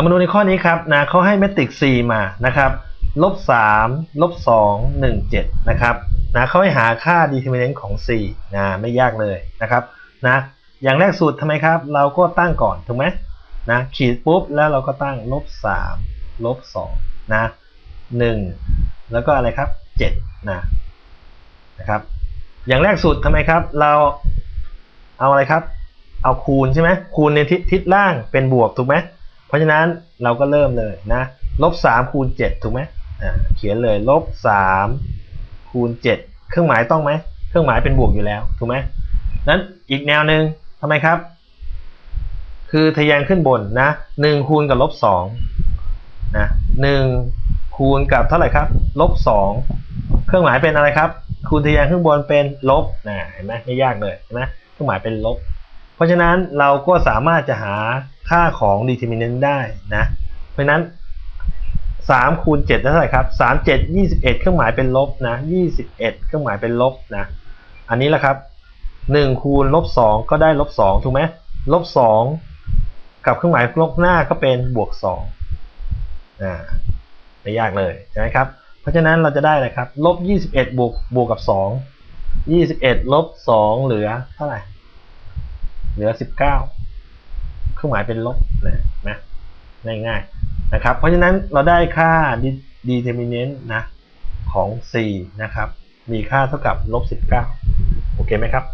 เรามาดูในข้อนี้ครับนะเขาให้เมตริก4มานะครับลบ3ลบ2 1 7นะครับนะเขาให้หาค่า determinant ของ4นะไม่ยากเลยนะครับนะอย่างแรกสุดทำไมครับ เราก็ตั้งก่อนถูกไหมนะขีดปุ๊บแล้วเราก็ตั้งลบ3ลบ2นะ1แล้วก็อะไรครับ7นะนะครับอย่างแรกสุดทำไมครับ เราเอาอะไรครับ เอาคูณใช่ไหมคูณในทิศล่างเป็นบวกถูกไหม เพราะฉะนั้นเราก็เริ่มเลยนะลบสามคูณเจ็ดถูกไหมอ่าเขียนเลยลบสามคูณเจ็ดเครื่องหมายต้องไหมเครื่องหมายเป็นบวกอยู่แล้วถูกไหมนั้นอีกแนวหนึ่งทำไมครับ คือทะแยงขึ้นบนนะหนึ่งคูณกับลบสองนะหนึ่งคูณกับเท่าไหร่ครับลบสองเครื่องหมายเป็นอะไรครับ คูณทะแยงขึ้นบนเป็นลบนะเห็นไหมไม่ยากเลยเห็นไหมเครื่องหมายเป็นลบ เพราะฉะนั้นเราก็สามารถจะหา ค่าของ determinant ได้นะ เพราะนั้น3คูณ7ได้เท่าไหร่ครับ3 7 21 เครื่องหมายเป็นลบนะ21 เครื่องหมายเป็นลบนะ อันนี้แหละครับ1คูณลบ2ก็ได้ลบ2ถูกไหมลบ2กับเครื่องหมายลบหน้าก็เป็นบวก2อ่าไม่ยากเลยใช่ไหมครับ เพราะฉะนั้นเราจะได้อะไรครับลบ21บวกบวกกับ 2 21ลบ2เหลือเท่าไหร่เหลือ 19 เครื่องหมายเป็นลบนะนะง่ายๆนะครับ เพราะฉะนั้นเราได้ค่า determinant นะของ c นะครับ มีค่าเท่ากับลบ19 โอเคไหมครับ